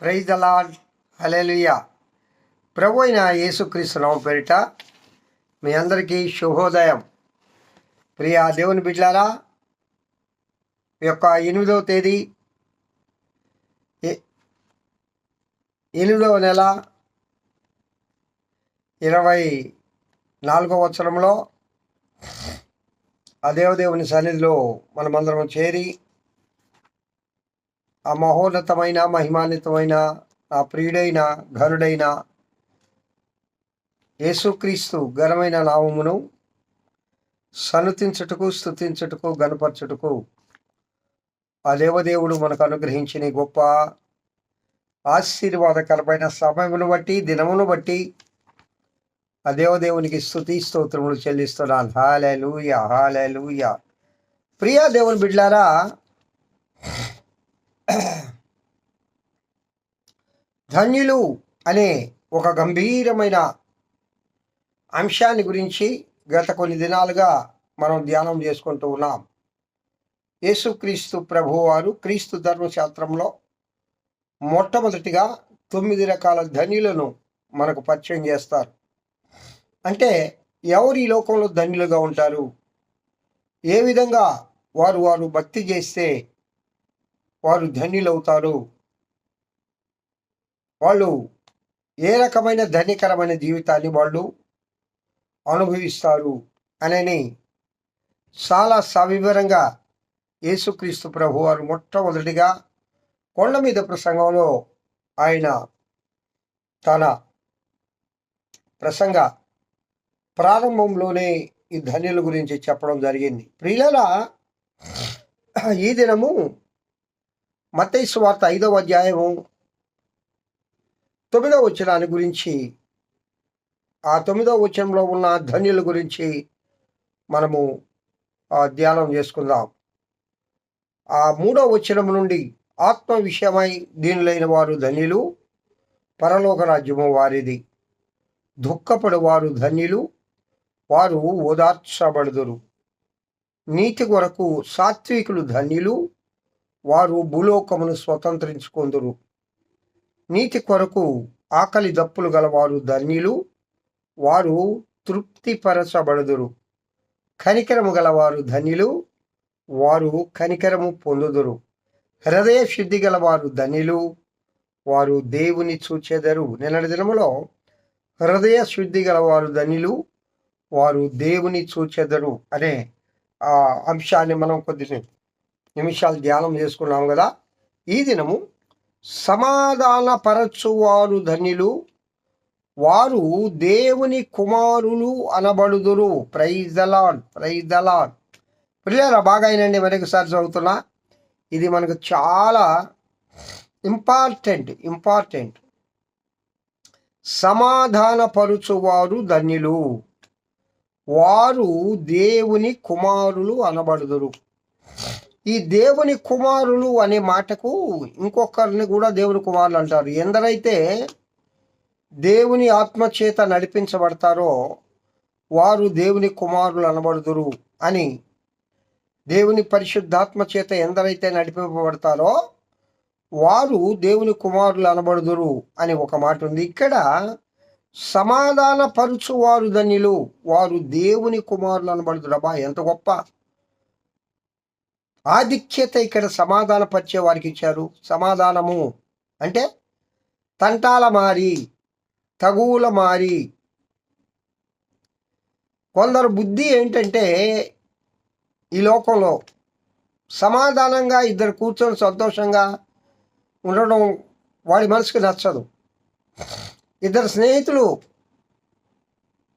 Praise the lord ప్రభు అయిన యేసుక్రీస్తు నామ పేరిట మీ అందరికీ శుభోదయం. ప్రియ దేవుని బిడ్లారా ఈ యొక్క ఎనిమిదవ తేదీ ఎనిమిదవ నెల ఇరవై నాలుగవ సంవత్సరంలో ఆ దేవదేవుని సన్నిధిలో మనమందరం చేరి ఆ మహోన్నతమైన మహిమాన్వితమైన ఆ ప్రియుడైన ఘనుడైన యేసుక్రీస్తు ఘనమైన నామమును సనుతించుటకు స్థుతించుటకు గనపరచుటకు ఆ దేవదేవుడు మనకు అనుగ్రహించిన గొప్ప ఆశీర్వాదకరమైన సమయమును బట్టి దినమును బట్టి ఆ దేవదేవునికి స్థుతి స్తోత్రములు చెల్లిస్తున్నాను. హాలే లూయ హాలే లూయ ప్రియా దేవుని బిడ్లారా ధన్యులు అనే ఒక గంభీరమైన అంశాన్ని గురించి గత కొన్ని దినాలుగా మనం ధ్యానం చేసుకుంటూ ఉన్నాం. యేసుక్రీస్తు ప్రభువారు క్రీస్తు ధర్మశాస్త్రంలో మొట్టమొదటిగా తొమ్మిది రకాల ధన్యులను మనకు పరిచయం చేస్తారు. అంటే ఎవరు ఈ లోకంలో ధన్యులుగా ఉంటారు? ఏ విధంగా వారు వారు భక్తి చేస్తే వారు ధన్యులవుతారు. వాళ్ళు ఏ రకమైన ధన్యకరమైన జీవితాన్ని వాళ్ళు అనుభవిస్తారు అనని చాలా సవివరంగా యేసుక్రీస్తు ప్రభు వారు మొట్టమొదటిగా కొండ మీద ప్రసంగంలో ఆయన తన ప్రసంగ ప్రారంభంలోనే ఈ ధన్యుల గురించి చెప్పడం జరిగింది. ప్రియుల ఈ దినము మత్తయి వార్త ఐదవ అధ్యాయము తొమ్మిదవ వచనాన్ని గురించి ఆ తొమ్మిదవ వచనంలో ఉన్న ధన్యుల గురించి మనము ధ్యానం చేసుకుందాం. ఆ మూడవ వచనం నుండి ఆత్మ విషయమై దీనిలైన వారు ధన్యులు పరలోక రాజ్యము వారిది. దుఃఖపడు వారు ధన్యులు వారు ఓదార్చబడుదురు. నీతి కొరకు సాత్వికులు ధన్యులు వారు భూలోకమును స్వతంత్రించుకొందురు. నీతి కొరకు ఆకలి దప్పులు గలవారు ధన్యులు వారు తృప్తిపరచబడుదురు. కనికరము గలవారు ధన్యులు వారు కనికరము పొందుదురు. హృదయ శుద్ధి గలవారు ధన్యులు వారు దేవుని చూచెదరు. నిన్నటి దినములో హృదయ శుద్ధి గలవారు ధన్యులు వారు దేవుని చూచెదరు అనే ఆ అంశాన్ని మనం కొద్ది నిమిషాలు ధ్యానం చేసుకున్నాం కదా. ఈ దినము సమాధానపరచువారు ధన్యులు. వారు దేవుని కుమారులు అనబడుదురు. Praise the Lord praise the Lord పిల్లరా బాగా అయినండి. మరొకసారి చదువుతున్నా. ఇది మనకు చాలా ఇంపార్టెంట్ ఇంపార్టెంట్ సమాధానపరుచువారు ధన్యులు. వారు దేవుని కుమారులు అనబడుదురు. ఈ దేవుని కుమారులు అనే మాటకు ఇంకొకరిని కూడా దేవుని కుమారులు అంటారు. ఎందరైతే దేవుని ఆత్మచేత నడిపించబడతారో వారు దేవుని కుమారులు అనబడుదురు అని దేవుని పరిశుద్ధాత్మ చేత ఎందరైతే నడిపింపబడతారో వారు దేవుని కుమారులు అనబడుదురు అని ఒక మాట ఉంది. ఇక్కడ సమాధాన పరుచు వారు ధన్యులు వారు దేవుని కుమారులు అనబడుదురు. అబ్బా ఎంత గొప్ప ఆధిక్యత ఇక్కడ సమాధాన పరిచే వారికి ఇచ్చారు. సమాధానము అంటే తంటాల మారి తగువుల మారి. కొందరు బుద్ధి ఏంటంటే ఈ లోకంలో సమాధానంగా ఇద్దరు కూర్చొని సంతోషంగా ఉండడం వాడి మనసుకు నచ్చదు. ఇద్దరు స్నేహితులు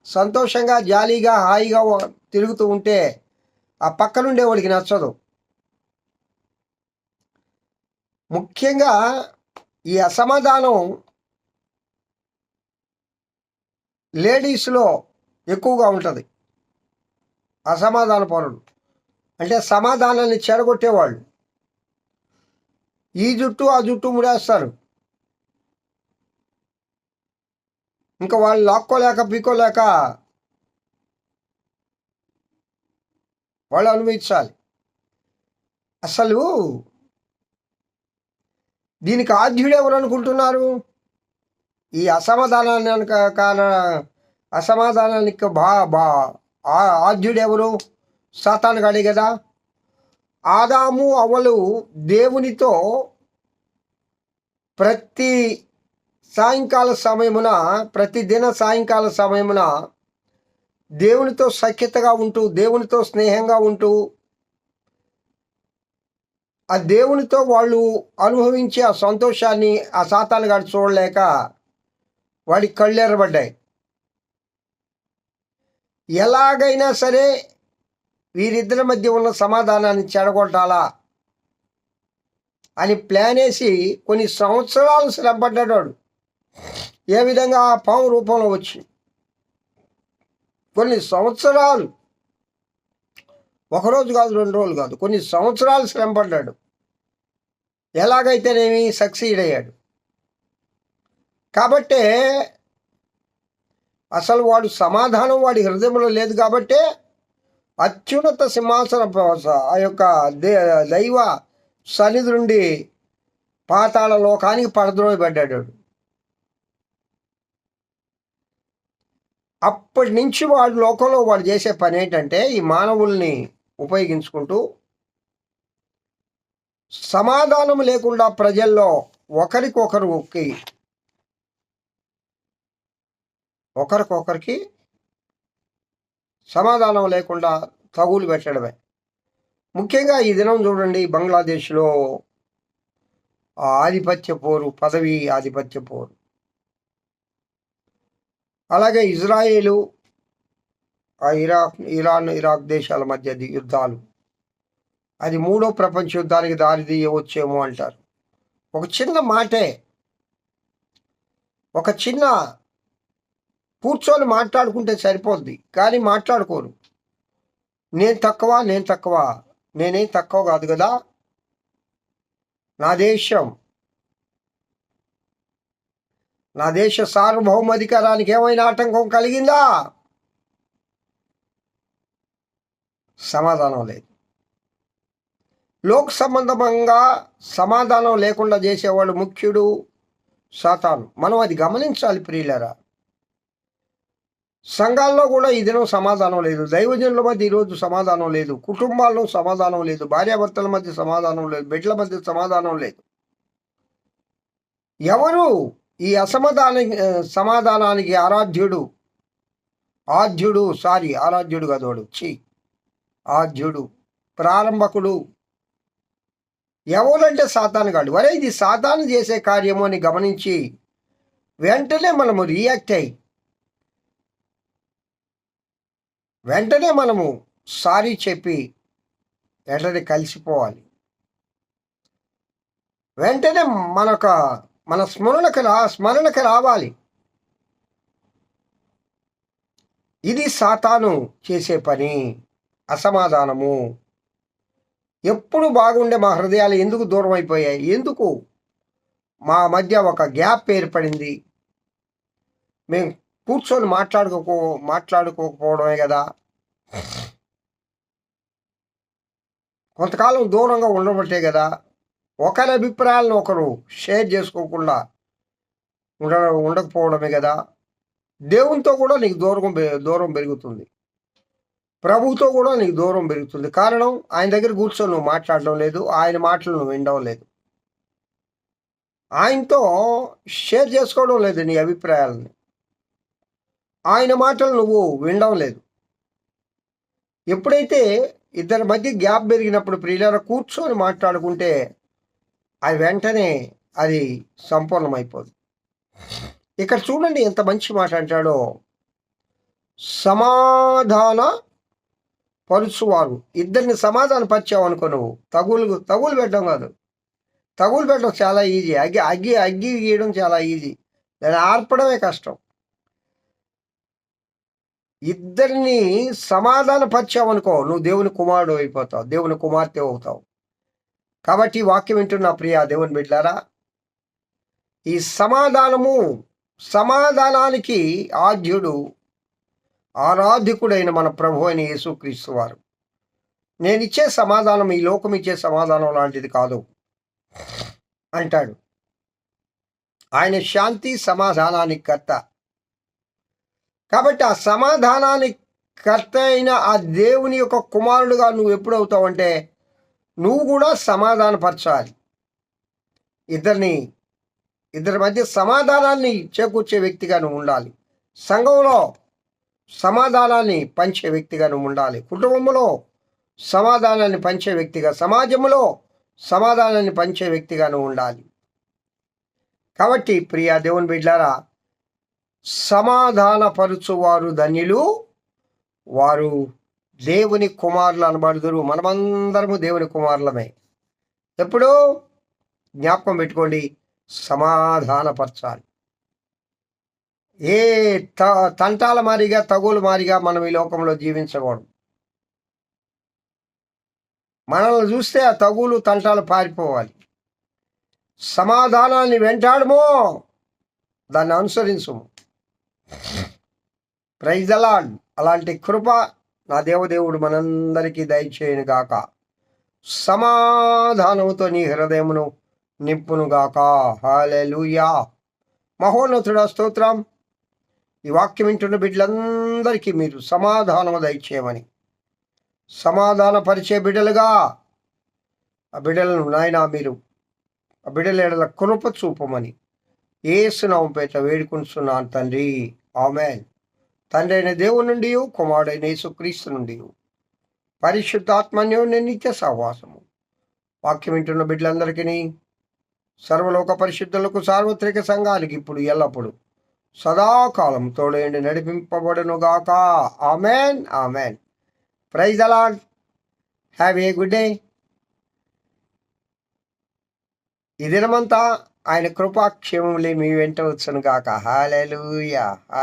సంతోషంగా జాలీగా హాయిగా తిరుగుతూ ఉంటే ఆ పక్కనుండే వాడికి నచ్చదు. ముఖ్యంగా ఈ అసమాధానం లేడీస్లో ఎక్కువగా ఉంటుంది. అసమాధాన పరులు. అంటే సమాధానాన్ని చెడగొట్టేవాళ్ళు ఈ జుట్టు ఆ జుట్టు ముడేస్తారు. ఇంకా వాళ్ళు లాక్కోలేక పీకోలేక వాళ్ళు అనుభవించాలి. అసలు దీనికి ఆద్యుడు ఎవరు అనుకుంటున్నారు? ఈ అసమాధానాన్ని కాన అసమాధానానికి బా బా ఆ- ఆద్యుడు ఎవరు? సాతాను గాడి కదా ఆదాము అవలు దేవునితో ప్రతి సాయంకాల సమయమున ప్రతి దిన సాయంకాల సమయమున దేవునితో సఖ్యతగా ఉంటూ దేవునితో స్నేహంగా ఉంటూ ఆ దేవునితో వాళ్ళు అనుభవించే ఆ సంతోషాన్ని ఆ సాతాను గారు చూడలేక వాడి కళ్ళెరబడ్డాయి. ఎలాగైనా సరే వీరిద్దరి మధ్య ఉన్న సమాధానాన్ని చెడగొట్టాలా అని ప్లాన్ వేసి కొన్ని సంవత్సరాలు శ్రమపడ్డాడు. ఏ విధంగా ఆ పాము రూపంలో వచ్చింది? కొన్ని సంవత్సరాలు. ఒకరోజు కాదు రెండు రోజులు కాదు కొన్ని సంవత్సరాలు శ్రమపడ్డాడు. ఎలాగైతేనేమి సక్సీడ్ అయ్యాడు కాబట్టే అసలు వాడు సమాధానం వాడి హృదయంలో లేదు కాబట్టే అత్యున్నత సింహాసన ఆ యొక్క దే దైవ సన్నిధి నుండి పాతాళ లోకానికి పడద్రోయబడ్డాడు వాడు. అప్పటి నుంచి వాడు లోకంలో వాడు చేసే పని ఏంటంటే ఈ మానవుల్ని ఉపయోగించుకుంటూ సమాధానం లేకుండా ప్రజల్లో ఒకరికొకరు ఒక్కి ఒకరికొకరికి సమాధానం లేకుండా తగులు పెట్టడమే. ముఖ్యంగా ఈ దినం చూడండి బంగ్లాదేశ్లో ఆ ఆధిపత్య పోరు పదవి ఆధిపత్య పోరు. అలాగే ఇజ్రాయేలు ఆ ఇరాక్ ఇరాన్ ఇరాక్ దేశాల మధ్య యుద్ధాలు. అది మూడో ప్రపంచ యుద్ధానికి దారి తీయవచ్చేమో అంటారు. ఒక చిన్న మాటే. ఒక చిన్న కూర్చొని మాట్లాడుకుంటే సరిపోద్ది కానీ మాట్లాడుకోరు. నేను తక్కువ నేను తక్కువ నేనేం తక్కువ కాదు కదా. నా దేశం. నా దేశ సార్వభౌమాధికారానికి ఏమైనా ఆటంకం కలిగిందా? సమాధానం లేదు. లోక్ సంబంధంగా సమాధానం లేకుండా చేసేవాడు ముఖ్యుడు సాతాను. మనం అది గమనించాలి ప్రియులరా. సంఘాల్లో కూడా ఈ దినం సమాధానం లేదు. దైవజనుల మధ్య ఈరోజు సమాధానం లేదు. కుటుంబాల్లో సమాధానం లేదు. భార్యాభర్తల మధ్య సమాధానం లేదు. బిడ్డల మధ్య సమాధానం లేదు. ఎవరు ఈ అసమాధాన సమాధానానికి ఆరాధ్యుడు? ఆద్యుడు సారీ ఆరాధ్యుడు కదోడు చి ఆద్యుడు ప్రారంభకుడు. ఎవరంటే సాతానుగాడు వరే ఇది సాతాను చేసే కార్యము అని గమనించి వెంటనే మనము రియాక్ట్ అయ్యి వెంటనే మనము సారీ చెప్పి వెంటనే కలిసిపోవాలి. వెంటనే మనొక మన స్మరణకు రా స్మరణకు రావాలి. ఇది సాతాను చేసే పని అసమాధానము. ఎప్పుడు బాగుండే మా హృదయాలు ఎందుకు దూరం అయిపోయాయి ఎందుకు? మా మధ్య ఒక గ్యాప్ ఏర్పడింది. మేము కూర్చొని మాట్లాడుకోకో మాట్లాడుకోకపోవడమే కదా. కొంతకాలం దూరంగా ఉండబట్టే కదా. ఒకరి అభిప్రాయాలను ఒకరు షేర్ చేసుకోకుండా ఉండ ఉండకపోవడమే కదా. దేవునితో కూడా నీకు దూరం పె- దూరం పెరుగుతుంది. ప్రభుతో కూడా నీకు దూరం పెరుగుతుంది. కారణం ఆయన దగ్గర కూర్చొని నువ్వు మాట్లాడడం లేదు ఆయన మాటలు నువ్వు వినడం లేదు. ఆయనతో షేర్ చేసుకోవడం లేదు నీ అభిప్రాయాలని. ఆయన మాటలు నువ్వు వినడం లేదు. ఎప్పుడైతే ఇద్దరి మధ్య గ్యాప్ పెరిగినప్పుడు ప్రియుల కూర్చొని మాట్లాడుకుంటే అది వెంటనే అది సంపూర్ణమైపోదు. ఇక్కడ చూడండి ఎంత మంచి మాట అంటాడో. సమాధాన పరుచువారు. ఇద్దరిని సమాధాన పరిచావు అనుకో నువ్వు. తగులు తగులు పెట్టడం కాదు. తగులు పెట్టడం చాలా ఈజీ అగ్గి అగ్గి అగ్గి గీయడం చాలా ఈజీ దాన్ని ఆర్పడమే కష్టం. ఇద్దరిని సమాధాన పరిచావనుకో నువ్వు దేవుని కుమారుడు అయిపోతావు దేవుని కుమార్తె అవుతావు. కాబట్టి వాక్యం వింటున్న ప్రియ దేవుని బిడ్డారా ఈ సమాధానము సమాధానానికి ఆద్యుడు ఆరాధికుడైన మన ప్రభు అయిన యేసుక్రీస్తు వారు. నేను ఇచ్చే సమాధానం ఈ లోకం ఇచ్చే సమాధానం లాంటిది కాదు. అంటాడు. ఆయన శాంతి సమాధానానికి కర్త. కాబట్టి ఆ సమాధానానికి కర్త అయిన ఆ దేవుని యొక్క కుమారుడుగా నువ్వు ఎప్పుడవుతావంటే నువ్వు కూడా సమాధానపరచాలి. ఇద్దరిని ఇద్దరి మధ్య సమాధానాన్ని చేకూర్చే వ్యక్తిగా నువ్వు ఉండాలి. సంఘంలో సమాధానాన్ని పంచే వ్యక్తిగా నువ్వు ఉండాలి. కుటుంబంలో సమాధానాన్ని పంచే వ్యక్తిగా సమాజంలో సమాధానాన్ని పంచే వ్యక్తిగా నువ్వు ఉండాలి. కాబట్టి ప్రియా దేవుని బిడ్డారా సమాధానపరుచువారు ధన్యులు వారు దేవుని కుమారులు అనబడుదురు. మనమందరము దేవుని కుమారులమే. ఎప్పుడు జ్ఞాపకం పెట్టుకోండి సమాధానపరచాలి. ఏ త తంటాల మారిగా తగులు మారిగా మనం ఈ లోకంలో జీవించకూడదు. మనల్ని చూస్తే ఆ తగులు తంటాలు పారిపోవాలి. సమాధానాన్ని వెంటాడమో దాన్ని అనుసరించము. ప్రైజలాడ్ అలాంటి కృప నా దేవదేవుడు మనందరికీ దయచేయను గాక. సమాధానముతో నీ హృదయమును నింపును గాక. హాలెలుయా మహోన్నతుడ స్తోత్రం. ఈ వాక్యం వింటున్న బిడ్డలందరికీ మీరు సమాధానము దయచేయమని. సమాధానపరిచే బిడ్డలుగా ఆ బిడ్డలను నాయన మీరు ఆ బిడ్డల ఎడల కృప చూపమని. ఏసునామం పేట వేడుకుంటున్నాను తండ్రి. ఆమెన్. తండ్రి అయిన దేవుని నుండి కుమారుడైన యేసుక్రీస్తు నుండి పరిశుద్ధాత్మన్యోని నిత్య సహవాసము. వాక్యం వింటున్న బిడ్డలందరికీ సర్వలోక పరిశుద్ధులకు సార్వత్రిక సంఘానికి ఇప్పుడు ఎల్లప్పుడు సదాకాలం తోడేండి నడిపింపబడునుగాక. Amen amen. Praise the Lord have a good day ఈ దినమంతా ఆయన కృపాక్షేమములే మీ వెంట వచ్చును గాక హాలూయా